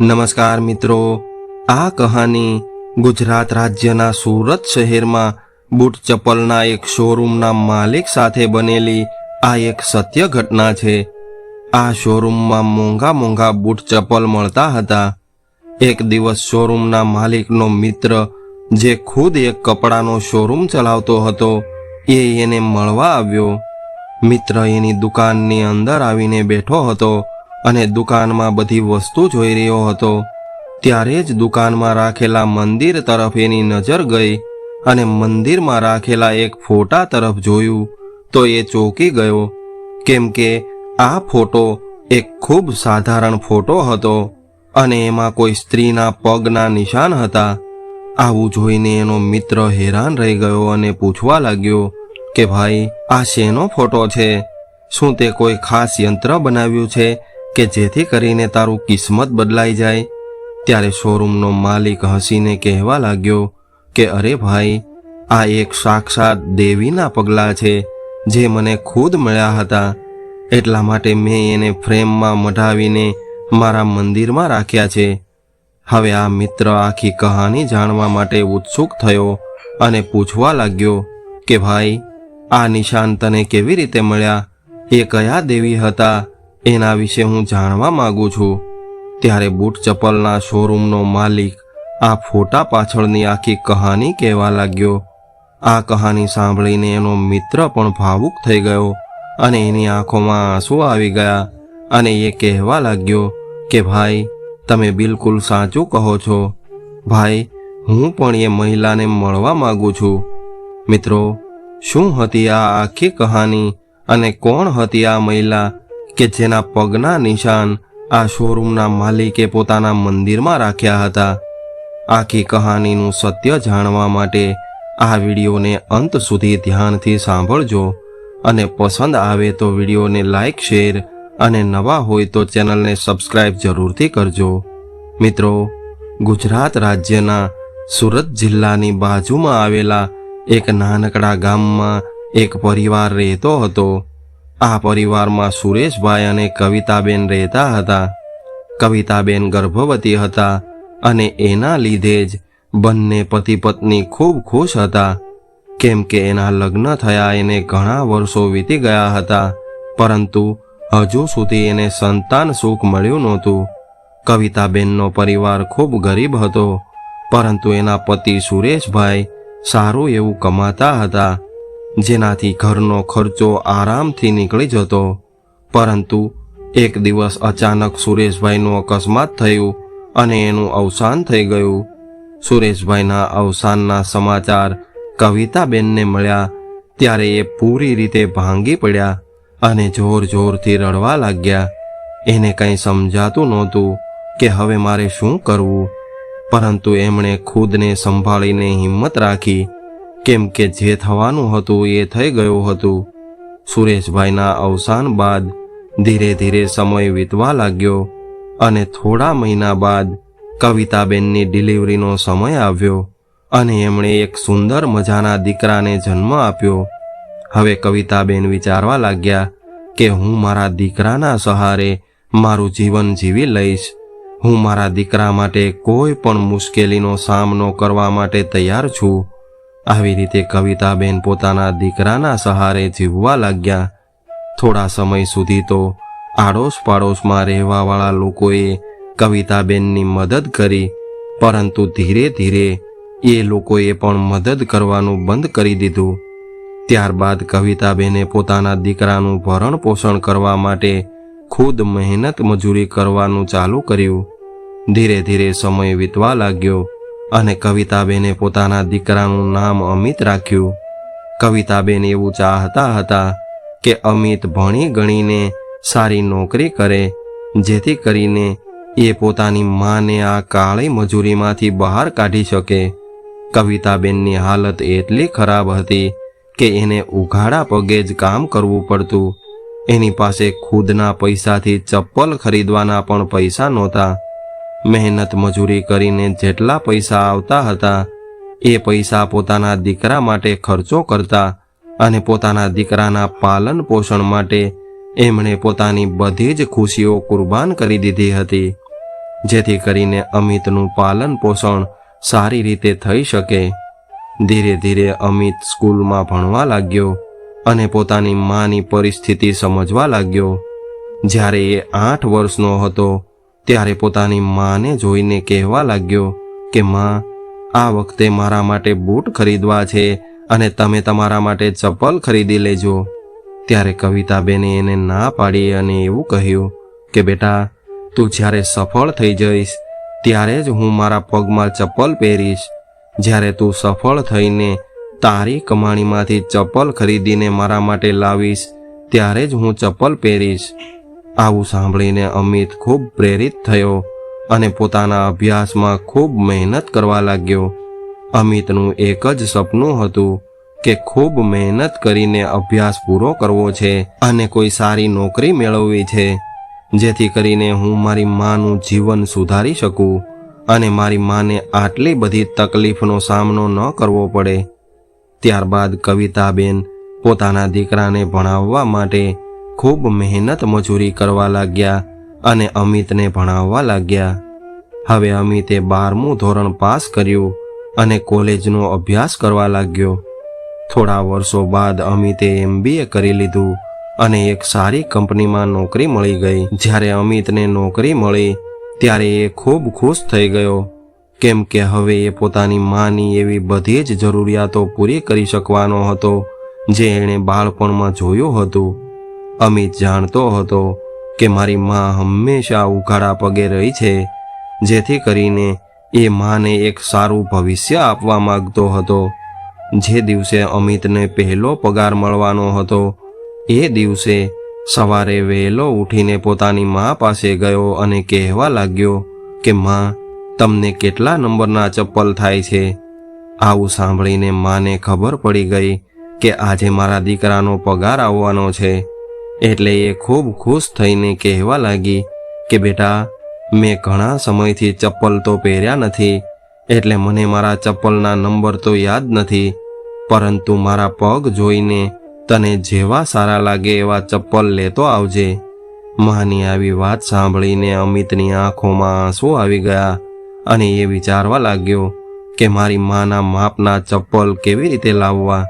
નમસ્કાર મિત્રો. આ કહાની ગુજરાત રાજ્યના સુરત શહેરમાં બૂટ ચપ્પલના એક શોરૂમના માલિક સાથે બનેલી આ એક સત્ય ઘટના છે. આ શોરૂમમાં મોંઘા મોંઘા બૂટ ચપ્પલ મળતા હતા. એક દિવસ શોરૂમના માલિકનો મિત્ર, જે ખુદ એક કપડાનો શોરૂમ ચલાવતો હતો, એ એને મળવા આવ્યો. મિત્ર એની દુકાનની અંદર આવીને બેઠો હતો. અને દુકાનમાં બધી વસ્તુ જોઈ રહ્યો હતો. ત્યારે જ દુકાનમાં રાખેલા મંદિર તરફ એની નજર ગઈ અને મંદિરમાં રાખેલા એક ફોટા તરફ જોયું તો એ ચોંકી ગયો. કેમ કે આ ફોટો એક ખૂબ સાધારણ ફોટો હતો અને એમાં કોઈ સ્ત્રીના પગના નિશાન હતા. આવું જોઈને એનો મિત્ર હેરાન રહી ગયો અને પૂછવા લાગ્યો કે ભાઈ, આ શેનો ફોટો છે? શું તે કોઈ ખાસ યંત્ર બનાવ્યું છે? કે જેથી કરીને તારું કિસ્મત બદલાઈ જાય. ત્યારે શોરૂમનો માલિક હસીને કહેવા લાગ્યો કે, અરે ભાઈ, આ એક સાક્ષાત દેવીના પગલાં છે જે મને ખુદ મળ્યા હતા. એટલા માટે મેં એને ફ્રેમમાં મઢાવીને મારા મંદિરમાં રાખ્યા છે. હવે આ મિત્ર આખી કહાની જાણવા માટે ઉત્સુક થયો અને પૂછવા લાગ્યો કે, ભાઈ, આ નિશાન તને કેવી રીતે મળ્યા? એ કયા દેવી હતા? એના વિશે હું જાણવા માગું છું. ત્યારે બૂટ ચપ્પલના શોરૂમનો માલિક આ ફોટા પાછળની આખી કહાની કહેવા લાગ્યો. આ કહાની સાંભળીને એનો મિત્ર પણ ભાવુક થઈ ગયો અને એની આંખોમાં આંસુ આવી ગયા અને એ કહેવા લાગ્યો કે, ભાઈ, તમે બિલકુલ સાચું કહો છો. ભાઈ, હું પણ એ મહિલાને મળવા માંગુ છું. મિત્રો, શું હતી આ આખી કહાની અને કોણ હતી આ મહિલા કે જેના પગના નિશાન આ શોરૂમના માલિકે પોતાના મંદિરમાં રાખ્યા હતા. આખી કહાનીનું સત્ય જાણવા માટે આ વિડીયોને અંત સુધી ધ્યાનથી સાંભળજો અને પસંદ આવે તો વિડીયોને લાઇક શેર અને નવા હોય તો ચેનલને સબસ્ક્રાઇબ જરૂરથી કરજો. મિત્રો, ગુજરાત રાજ્યના સુરત જિલ્લાની બાજુમાં આવેલા એક નાનકડા ગામમાં એક પરિવાર રહેતો હતો. આ પરિવારમાં સુરેશભાઈ અને કવિતાબેન રહેતા હતા. કવિતાબેન ગર્ભવતી હતા અને એના લીધે જ બંને પતિ પત્ની ખૂબ ખુશ હતા. કેમ કે એના લગ્ન થયા એને ઘણા વર્ષો વીતી ગયા હતા, પરંતુ હજુ સુધી એને સંતાન સુખ મળ્યું નહોતું. કવિતાબેનનો પરિવાર ખૂબ ગરીબ હતો, પરંતુ એના પતિ સુરેશભાઈ સારું એવું કમાતા હતા. જેનાથી ઘરનો ખર્ચો આરામથી નીકળી જતો. પરંતુ એક દિવસ અચાનક સુરેશભાઈનું અકસ્માત થયું અને એનું અવસાન થઈ ગયું. સુરેશભાઈના અવસાનના સમાચાર કવિતાબેનને મળ્યા, ત્યારે એ પૂરી રીતે ભાંગી પડ્યા અને જોર જોરથી રડવા લાગ્યા. એને કંઈ સમજાતું નહોતું કે હવે મારે શું કરવું. પરંતુ એમણે ખુદને સંભાળીને હિંમત રાખી કેમ કે જે થવાનું હતું એ થઈ ગયું હતું. સુરેશભાઈના અવસાન બાદ ધીરે ધીરે સમય વીતવા લાગ્યો અને થોડા મહિના બાદ કવિતાબેનની ડિલિવરીનો સમય આવ્યો અને એમણે એક સુંદર મજાના દીકરાને જન્મ આપ્યો. હવે કવિતાબેન વિચારવા લાગ્યા કે હું મારા દીકરાના સહારે મારું જીવન જીવી લઈશ. હું મારા દીકરા માટે કોઈ પણ મુશ્કેલીનો સામનો કરવા માટે તૈયાર છું. આવી રીતે કવિતાબેન પોતાના દીકરાના સહારે જીવવા લાગ્યા. થોડા સમય સુધી તો આડોશ પાડોશમાં રહેવાવાળા લોકોએ કવિતાબેનની મદદ કરી, પરંતુ ધીરે ધીરે એ લોકોએ પણ મદદ કરવાનું બંધ કરી દીધું. ત્યારબાદ કવિતાબેને પોતાના દીકરાનું ભરણ પોષણ કરવા માટે ખુદ મહેનત મજૂરી કરવાનું ચાલુ કર્યું. ધીરે ધીરે સમય વીતવા લાગ્યો. અને કવિતાબેને પોતાના દીકરાનું નામ અમિત રાખ્યું. કવિતાબેન એવું ચાહતા હતા કે અમિત ભણી ગણીને સારી નોકરી કરે, જેથી કરીને એ પોતાની માને આ કાળી મજૂરીમાંથી બહાર કાઢી શકે. કવિતાબેનની હાલત એટલી ખરાબ હતી કે એને ઉઘાડા પગે જ કામ કરવું પડતું. એની પાસે ખુદના પૈસાથી ચપ્પલ ખરીદવાના પણ પૈસા નહોતા. મહેનત મજૂરી કરીને જેટલા પૈસા આવતા હતા, એ પૈસા પોતાના દીકરા માટે ખર્ચો કરતા અને પોતાના દીકરાના પાલન પોષણ માટે એમણે પોતાની બધી જ ખુશીઓ કુરબાન કરી દીધી હતી, જેથી કરીને અમિતનું પાલન પોષણ સારી રીતે થઈ શકે. ધીરે ધીરે અમિત સ્કૂલમાં ભણવા લાગ્યો અને પોતાની માની પરિસ્થિતિ સમજવા લાગ્યો. જ્યારે એ આઠ વર્ષનો હતો ત્યારે પોતાની માને જોઈને કહેવા લાગ્યો કે, માં, આ વખતે મારા માટે બૂટ ખરીદવા છે અને તમે તમારા માટે ચપ્પલ ખરીદી લેજો. ત્યારે કવિતાબેને એને ના પાડી અને એવું કહ્યું કે, બેટા, તું જ્યારે સફળ થઈ જઈશ, ત્યારે જ હું મારા પગમાં ચપ્પલ પહેરીશ. જ્યારે તું સફળ થઈને તારી કમાણીમાંથી ચપ્પલ ખરીદીને મારા માટે લાવીશ, ત્યારે જ હું ચપ્પલ પહેરીશ. આવું સાંભળીને અમિત ખૂબ પ્રેરિત થયો અને પોતાના અભ્યાસમાં ખૂબ મહેનત કરવા લાગ્યો. અમિતનું એક જ સપનું હતું કે ખૂબ મહેનત કરીને અભ્યાસ પૂરો કરવો છે અને કોઈ સારી નોકરી મેળવવી છે, જેથી કરીને હું મારી માનું જીવન સુધારી શકું અને મારી માને આટલી બધી તકલીફનો સામનો ન કરવો પડે. ત્યારબાદ કવિતાબેન પોતાના દીકરાને ભણાવવા માટે ખૂબ મહેનત મજૂરી કરવા લાગ્યા અને અમિતને ભણાવવા લાગ્યા. હવે અમિતે બારમું ધોરણ પાસ કર્યું અને કોલેજનો અભ્યાસ કરવા લાગ્યો. થોડા વર્ષો બાદ અમિતે એમબીએ કરી લીધું અને એક સારી કંપનીમાં નોકરી મળી ગઈ. જ્યારે અમિતને નોકરી મળી ત્યારે એ ખૂબ ખુશ થઈ ગયો. કેમ કે હવે એ પોતાની માની એવી બધી જ જરૂરિયાતો પૂરી કરી શકવાનો હતો, જે એણે બાળપણમાં જોયું હતું. અમિત જાણતો હતો કે મારી મા હંમેશા ઉઘાડા પગે રહી છે, જેથી કરીને એ માને એક સારું ભવિષ્ય આપવા માંગતો હતો. જે દિવસે અમિતને પહેલો પગાર મળવાનો હતો, એ દિવસે સવારે વહેલો ઉઠીને પોતાની મા પાસે ગયો અને કહેવા લાગ્યો કે, માં, તમને કેટલા નંબરના ચપ્પલ થાય છે? આવું સાંભળીને માને ખબર પડી ગઈ કે આજે મારા દીકરાનો પગાર આવવાનો છે. એટલે એ ખૂબ ખુશ થઈને કહેવા લાગી કે, બેટા, મેં ઘણા સમયથી ચપ્પલ તો પહેર્યા નથી, એટલે મને મારા ચપ્પલના નંબર તો યાદ નથી, પરંતુ મારા પગ જોઈને તને જેવા સારા લાગે એવા ચપ્પલ લેતો આવજે. માની આવી વાત સાંભળીને અમિતની આંખોમાં આંસુ આવી ગયા અને એ વિચારવા લાગ્યો કે, મારી માના માપના ચપ્પલ કેવી રીતે લાવવા?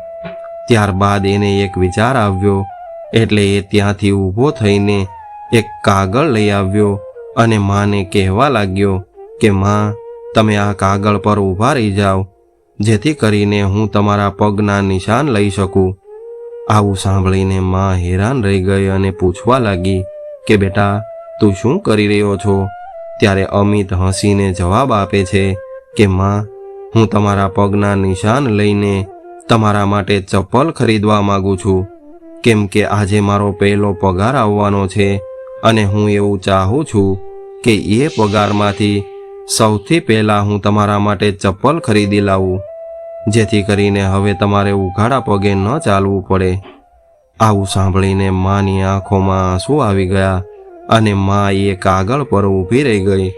ત્યારબાદ એને એક વિચાર આવ્યો એટલે એ ત્યાંથી ઊભો થઈને એક કાગળ લઈ આવ્યો અને માને કહેવા લાગ્યો કે, માં, તમે આ કાગળ પર ઊભા રહી જાઓ, જેથી કરીને હું તમારા પગના નિશાન લઈ શકું. આવું સાંભળીને માં હેરાન રહી ગઈ અને પૂછવા લાગી કે, બેટા, તું શું કરી રહ્યો છો? ત્યારે અમિત હસીને જવાબ આપે છે કે, માં, હું તમારા પગના નિશાન લઈને તમારા માટે ચપ્પલ ખરીદવા માગું છું. કેમ કે આજે મારો પહેલો પગાર આવવાનો છે અને હું એવું ચાહું છું કે એ પગારમાંથી સૌથી પહેલાં હું તમારા માટે ચપ્પલ ખરીદી લાવું, જેથી કરીને હવે તમારે ઉઘાડા પગે ન ચાલવું પડે. આવું સાંભળીને માની આંખોમાં આંસુ આવી ગયા અને મા એ કાગળ પર ઊભી રહી ગઈ.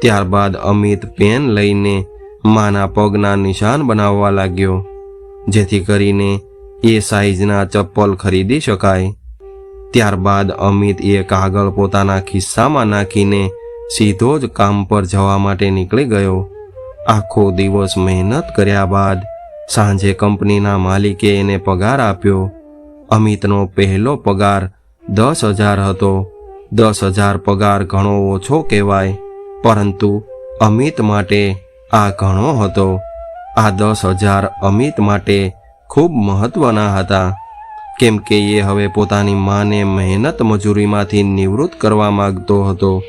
ત્યારબાદ અમિત પેન લઈને માના પગના નિશાન બનાવવા લાગ્યો, જેથી કરીને એ સાઈઝના ચપ્પલ ખરીદી શકાય. ત્યારબાદ અમિત એ કાગળ પોતાના ખિસ્સામાં નાખીને સીધો જ કામ પર જવા માટે નીકળી ગયો. આખો દિવસ મહેનત કર્યા બાદ સાંજે કંપનીના માલિકે એને પગાર આપ્યો. અમિતનો પહેલો પગાર દસ હજાર હતો. દસ હજાર પગાર ઘણો ઓછો કહેવાય, પરંતુ અમિત માટે આ ઘણો હતો. આ દસ હજાર અમિત માટે ખૂબ મહત્વના હતા. કેમ કે એ હવે પોતાની માને મહેનત મજૂરીમાંથી નિવૃત્ત કરવા માંગતો હતો.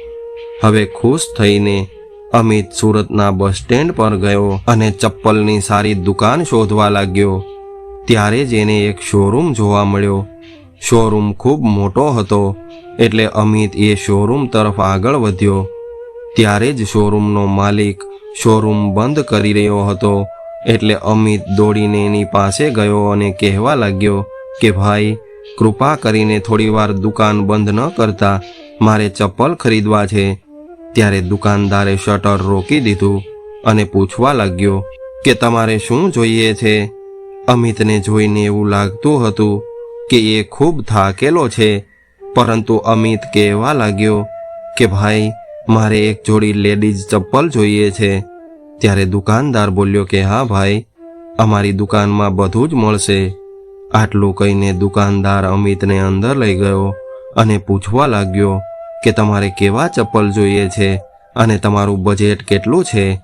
હવે ખુશ થઈને અમિત સુરતના બસ સ્ટેન્ડ પર ગયો અને ચપ્પલની સારી દુકાન શોધવા લાગ્યો. ત્યારે જ એને એક શોરૂમ જોવા મળ્યો. શોરૂમ ખૂબ મોટો હતો, એટલે અમિત એ શોરૂમ તરફ આગળ વધ્યો. ત્યારે જ શોરૂમનો માલિક શોરૂમ બંધ કરી રહ્યો હતો. એટલે અમિત દોડીને એની પાસે ગયો અને કહેવા લાગ્યો કે, ભાઈ, કૃપા કરીને થોડીવાર દુકાન બંધ ન કરતા. મારે ચપ્પલ ખરીદવા છે. ત્યારે દુકાનદારે શટર રોકી દીધું અને પૂછવા લાગ્યો કે, તમારે શું જોઈએ છે? અમિતને જોઈને એવું લાગતું હતું કે, એ ખૂબ થાકેલો છે. પરંતુ અમિત કહેવા લાગ્યો કે, ભાઈ, મારે એક જોડી લેડીઝ ચપ્પલ જોઈએ છે. ત્યારે દુકાનદાર બોલ્યો કે, હા ભાઈ, અમારી દુકાનમાં બધું જ મળશે. આટલું કહીને દુકાનદાર અમિતને અંદર લઈ ગયો અને પૂછવા લાગ્યો કે, તમારે કેવા ચપ્પલ જોઈએ છે અને તમારું બજેટ કેટલું છે?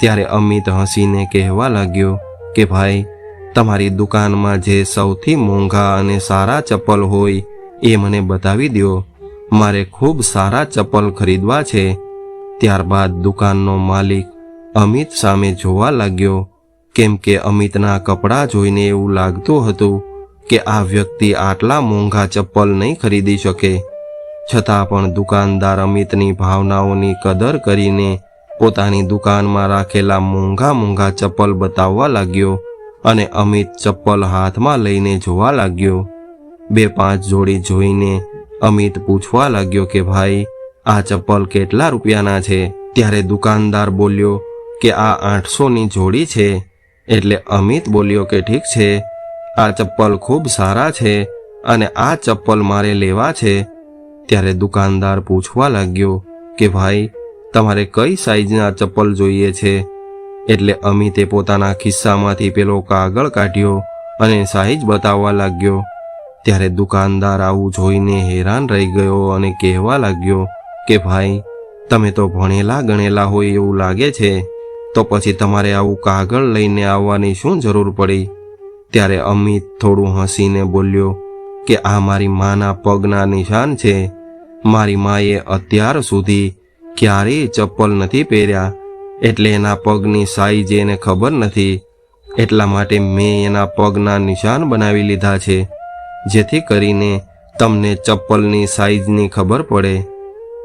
ત્યારે અમિત હસીને કહેવા લાગ્યો કે, ભાઈ, તમારી દુકાનમાં જે સૌથી મોંઘા અને સારા ચપ્પલ હોય એ મને બતાવી દો મારે ખૂબ સારા ચપ્પલ ખરીદવા છે. ત્યારબાદ દુકાનનો માલિક અમિત સામે જોવા લાગ્યો, કેમ કે અમિતના કપડાં જોઈને એવું લાગતું હતું કે આ વ્યક્તિ આટલા મોંઘા ચપ્પલ નહીં ખરીદી શકે. છતાં પણ દુકાનદાર અમિતની ભાવનાઓની કદર કરીને પોતાની દુકાનમાં રાખેલા મોંઘા મોંઘા ચપ્પલ બતાવવા લાગ્યો અને અમિત ચપ્પલ હાથમાં લઈને જોવા લાગ્યો. બે પાંચ જોડી જોઈને અમિત પૂછવા લાગ્યો કે, ભાઈ, આ ચપ્પલ કેટલા રૂપિયાના છે? ત્યારે દુકાનદાર બોલ્યો કે આ આઠસોની જોડી છે. એટલે અમિત બોલ્યો કે ઠીક છે. આ ચપ્પલ ખૂબ સારા છે અને આ ચપ્પલ મારે લેવા છે. ત્યારે દુકાનદાર પૂછવા લાગ્યો કે ભાઈ, તમારે કઈ સાઈઝના ચપ્પલ જોઈએ છે? એટલે અમિતે પોતાના ખિસ્સામાંથી પેલો કાગળ કાઢ્યો અને સાઈઝ બતાવવા લાગ્યો. ત્યારે દુકાનદાર આવું જોઈને હેરાન રહી ગયો અને કહેવા લાગ્યો કે ભાઈ, તમે તો ભણેલા ગણેલા હોય એવું લાગે છે. તો પછી તમારે આવું કાગળ લઈને આવવાની શું જરૂર પડી? ત્યારે અમિત થોડું હસીને બોલ્યો કે આ મારી માના પગના નિશાન છે. મારી માએ અત્યાર સુધી ક્યારેય ચપ્પલ નથી પહેર્યા. એટલે એના પગની સાઈઝ એને ખબર નથી. એટલા માટે મેં એના પગના નિશાન બનાવી લીધા છે, જેથી કરીને તમને ચપ્પલની સાઈઝની ખબર પડે.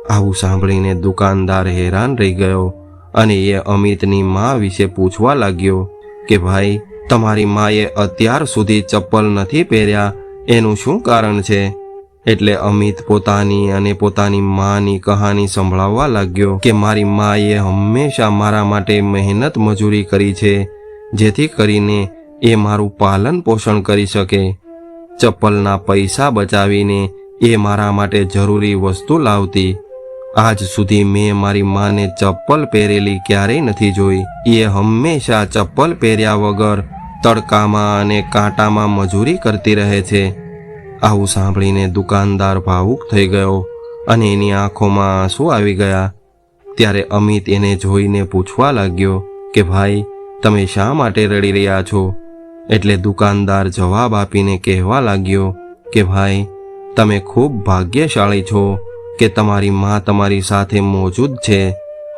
આવું સાંભળીને દુકાનદાર હેરાન રહી ગયો. અને એ અમિતની મા વિશે પૂછવા લાગ્યો કે ભાઈ, તમારી માએ અત્યાર સુધી ચપ્પલ નથી પહેર્યા, એનું શું કારણ છે? એટલે અમિત પોતાની અને પોતાની માની કહાની સંભળાવવા લાગ્યો કે મારી માએ હંમેશા મારા માટે મહેનત મજૂરી કરી છે, જેથી કરીને એ મારું પાલન પોષણ કરી શકે. ચપ્પલના પૈસા બચાવીને એ મારા માટે જરૂરી વસ્તુ લાવતી. આજ સુધી મેં મારી માને ચપ્પલ પહેરેલી ક્યારેય નથી જોઈ. એ હંમેશા ચપ્પલ પહેર્યા વગર તડકામાં અને કાંટામાં મજૂરી કરતી રહે છે. આવું સાંભળીને દુકાનદાર ભાવુક થઈ ગયો અને એની આંખોમાં આંસુ આવી ગયા. ત્યારે અમિત એને જોઈને પૂછવા લાગ્યો કે, ભાઈ, તમે શા માટે રડી રહ્યા છો? એટલે દુકાનદાર જવાબ આપીને કહેવા લાગ્યો કે, ભાઈ, તમે ખૂબ ભાગ્યશાળી છો. કે તમારી માં તમારી સાથે મોજૂદ છે,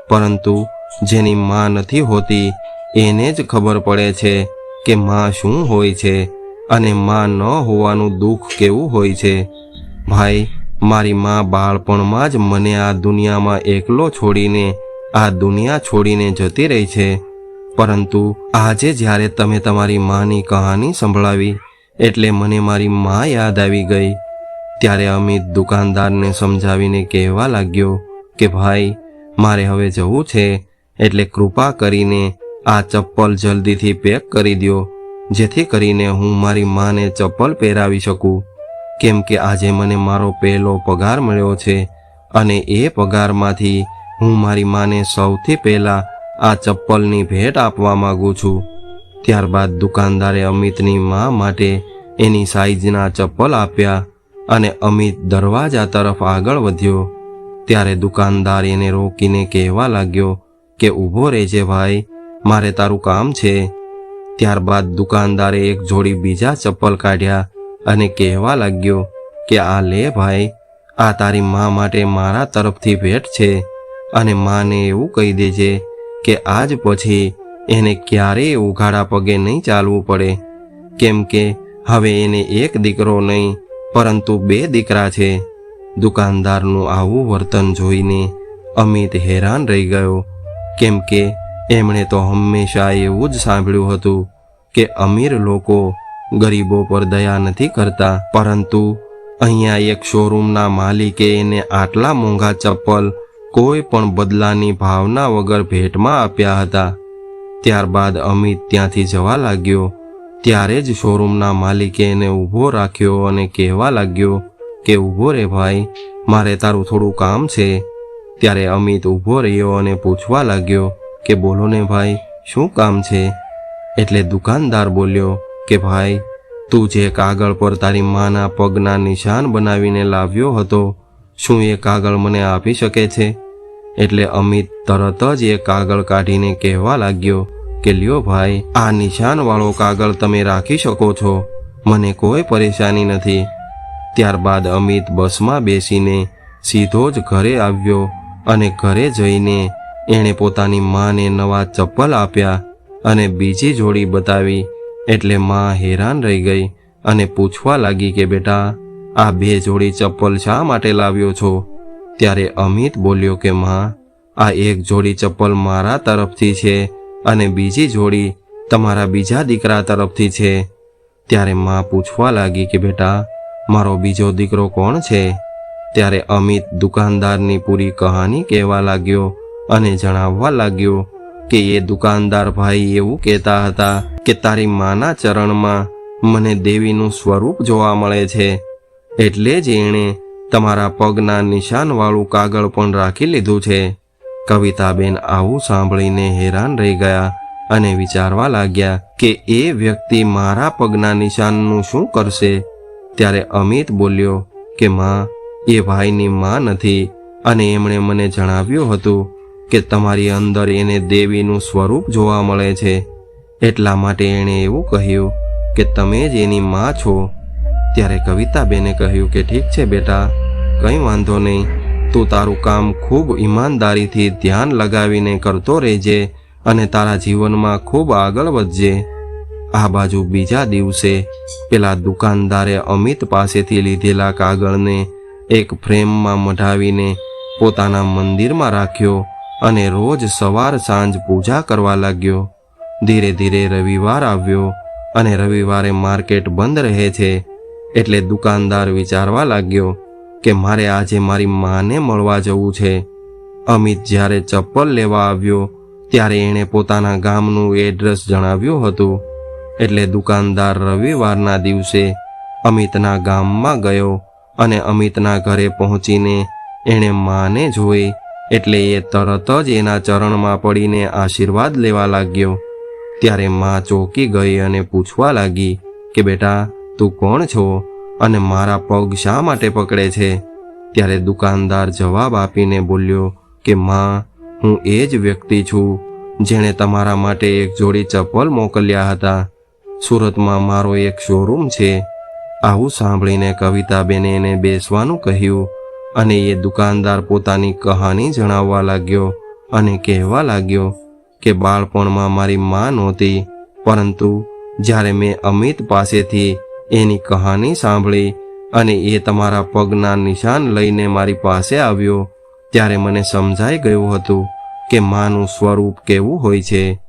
પરંતુ જેની માં નથી હોતી, એને જ ખબર પડે છે કે માં શું હોય છે અને માં ન હોવાનું દુઃખ કેવું હોય છે. ભાઈ, મારી માં બાળપણમાં જ મને આ દુનિયામાં એકલો છોડીને, આ દુનિયા છોડીને જતી રહી છે. પરંતુ આજે જ્યારે તમે તમારી માની કહાની સંભળાવી, એટલે મને મારી માં યાદ આવી ગઈ. ત્યારે અમિત દુકાનદારને સમજાવીને કહેવા લાગ્યો કે, ભાઈ, મારે હવે જવું છે, એટલે કૃપા કરીને આ ચપ્પલ જલ્દીથી પેક કરી દો જેથી કરીને હું મારી માને ચપ્પલ પહેરાવી શકું. કેમ કે આજે મને મારો પહેલો પગાર મળ્યો છે અને એ પગારમાંથી હું મારી માને સૌથી પહેલાં આ ચપ્પલની ભેટ આપવા માગું છું. ત્યારબાદ દુકાનદારે અમિતની મા માટે એની સાઈઝના ચપ્પલ આપ્યા અને અમિત દરવાજા તરફ આગળ વધ્યો. ત્યારે દુકાનદાર એને રોકીને કહેવા લાગ્યો કે ઊભો રહેજે ભાઈ, મારે તારું કામ છે. ત્યારબાદ દુકાનદારે એક જોડી બીજા ચપ્પલ કાઢ્યા અને કહેવા લાગ્યો કે, આ લે ભાઈ, આ તારી મા માટે મારા તરફથી ભેટ છે અને માને એવું કહી દેજે કે, આજ પછી એને ક્યારેય ઉઘાડા પગે નહીં ચાલવું પડે. કેમ કે, હવે એને એક દીકરો નહીં પરંતુ બે દીકરા છે. દુકાનદારનું આવું વર્તન જોઈને અમિત હેરાન રહી ગયો. કેમ કે એમણે તો હંમેશા એવું જ સાંભળ્યું હતું કે અમીર લોકો ગરીબો પર દયા નથી કરતા. પરંતુ અહીંયા એક શોરૂમના માલિકે એને આટલા મોંઘા ચપ્પલ કોઈ પણ બદલાની ભાવના વગર ભેટમાં આપ્યા હતા. ત્યારબાદ અમિત ત્યાંથી જવા લાગ્યો. ત્યારે જ શોરૂમના માલિકે એને ઊભો રાખ્યો અને કહેવા લાગ્યો કે, ઊભો રે ભાઈ, મારે તારું થોડું કામ છે. ત્યારે અમિત ઊભો રહ્યો અને પૂછવા લાગ્યો કે, બોલો ને ભાઈ, શું કામ છે? એટલે દુકાનદાર બોલ્યો કે, ભાઈ, તું જે કાગળ પર તારી માના પગના નિશાન બનાવીને લાવ્યો હતો, શું એ કાગળ મને આપી શકે છે? એટલે અમિત તરત જ એ કાગળ કાઢીને કહેવા લાગ્યો કે લ્યો ભાઈ, આ નિશાનવાળો કાગળ તમે રાખી શકો છો. મને કોઈ પરેશાની નથી. ત્યારબાદ અમિત બસમાં બેસીને સીધો જ ઘરે આવ્યો અને ઘરે જઈને એણે પોતાની માને નવા ચપ્પલ આપ્યા અને બીજી જોડી બતાવી એટલે માં હેરાન રહી ગઈ અને પૂછવા લાગી કે બેટા, આ બે જોડી ચપ્પલ શા માટે લાવ્યો છો? ત્યારે અમિત બોલ્યો કે માં, આ એક જોડી ચપ્પલ મારા તરફથી છે. અને બીજી જોડી તમારા બીજા દીકરા તરફથી છે. ત્યારે માં પૂછવા લાગી કે બેટા, મારો બીજો દીકરો કોણ છે? ત્યારે અમિત દુકાનદારની પૂરી કહાની કહેવા લાગ્યો અને જણાવવા લાગ્યો કે એ દુકાનદાર ભાઈ એવું કહેતા હતા કે તારી માના ચરણમાં મને દેવીનું સ્વરૂપ જોવા મળે છે. એટલે જ એણે તમારા પગના નિશાનવાળું કાગળ પણ રાખી લીધું છે. કવિતાબેન આવું સાંભળીને હેરાન રહી ગયા અને વિચારવા લાગ્યા કે એ વ્યક્તિ મારા પગના નિશાનનું શું કરશે? ત્યારે અમિત બોલ્યો કે, માં, એ ભાઈની માં નથી. અને એમણે મને જણાવ્યું હતું કે, તમારી અંદર એને દેવીનું સ્વરૂપ જોવા મળે છે. એટલા માટે એણે એવું કહ્યું કે, તમે જ એની માં છો. ત્યારે કવિતાબેને કહ્યું કે, ઠીક છે બેટા, કંઈ વાંધો નહીં. તું તારું કામ ખૂબ ઈમાનદારીથી ધ્યાન લગાવીને કરતો રહેજે અને તારા જીવનમાં ખૂબ આગળ વધજે. આ બાજુ બીજા દિવસે પેલા દુકાનદારે અમિત પાસેથી લીધેલા કાગળને એક ફ્રેમમાં મઢાવીને પોતાના મંદિરમાં રાખ્યો અને રોજ સવાર સાંજ પૂજા કરવા લાગ્યો. ધીરે ધીરે રવિવાર આવ્યો અને રવિવારે માર્કેટ બંધ રહે છે એટલે દુકાનદાર વિચારવા લાગ્યો કે મારે આજે મારી માને મળવા જવું છે. અમિત જ્યારે ચપ્પલ લેવા આવ્યો, ત્યારે એણે પોતાના ગામનું એડ્રેસ જણાવ્યું હતું. એટલે દુકાનદાર રવિવારના દિવસે અમિતના ગામમાં ગયો અને અમિતના ઘરે પહોંચીને એણે માને જોઈ, એટલે એ તરત જ એના ચરણમાં પડીને આશીર્વાદ લેવા લાગ્યો. ત્યારે મા ચોંકી ગઈ અને પૂછવા લાગી કે બેટા, તું કોણ છો? અને મારા પગ શા માટે પકડે છે? ત્યારે દુકાનદાર જવાબ આપીને બોલ્યો કે, માં, હું એ જ વ્યક્તિ છું જેણે તમારા માટે એક જોડી ચપ્પલ મોકલ્યા હતા. સુરતમાં મારો એક શોરૂમ છે. આવું સાંભળીને કવિતાબેને એને બેસવાનું કહ્યું અને એ દુકાનદાર પોતાની કહાની જણાવવા લાગ્યો અને કહેવા લાગ્યો કે, બાળપણમાં મારી માં નહોતી, પરંતુ જ્યારે મેં અમિત પાસેથી એની કહાની સાંભળી અને એ તમારા પગના નિશાન લઈને મારી પાસે આવ્યો. ત્યારે મને સમજાઈ ગયું હતું કે માનું સ્વરૂપ કેવું હોય છે.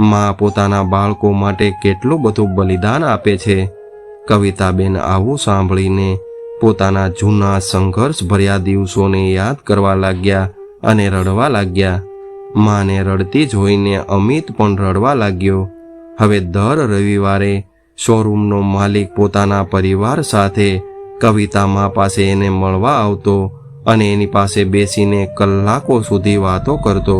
મા પોતાના બાળકો માટે કેટલું બધું બલિદાન આપે છે. કવિતાબેન આવું સાંભળીને પોતાના જૂના સંઘર્ષ ભર્યા દિવસોને યાદ કરવા લાગ્યા અને રડવા લાગ્યા. માને રડતી જોઈને અમિત પણ રડવા લાગ્યો. હવે દર રવિવારે શોરૂમનો માલિક પોતાના પરિવાર સાથે કવિતામાં પાસે એને મળવા આવતો અને એની પાસે બેસીને કલાકો સુધી વાતો કરતો.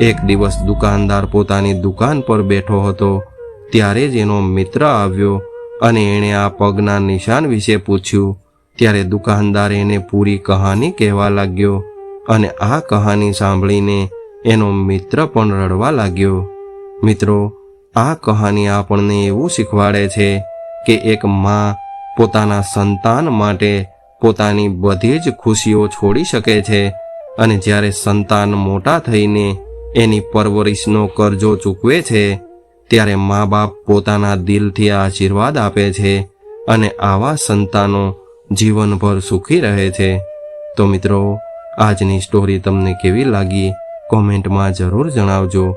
એક દિવસ દુકાનદાર પોતાની દુકાન પર બેઠો હતો. ત્યારે જ એનો મિત્ર આવ્યો અને એણે આ પગના નિશાન વિશે પૂછ્યું. ત્યારે દુકાનદાર એને પૂરી કહાની કહેવા લાગ્યો અને આ કહાની સાંભળીને એનો મિત્ર પણ રડવા લાગ્યો. મિત્રો આ કહાની આપણને એવું શીખવાડે છે કે એક માં પોતાના સંતાન માટે પોતાની બધી જ ખુશીઓ છોડી શકે છે અને જ્યારે સંતાન મોટા થઈને એની પરવરિશનો કરજો ચૂકવે છે, ત્યારે મા બાપ પોતાના દિલથી આશીર્વાદ આપે છે અને આવા સંતાનો જીવનભર સુખી રહે છે. તો મિત્રો, આજની સ્ટોરી તમને કેવી લાગી? કોમેન્ટમાં જરૂર જણાવજો.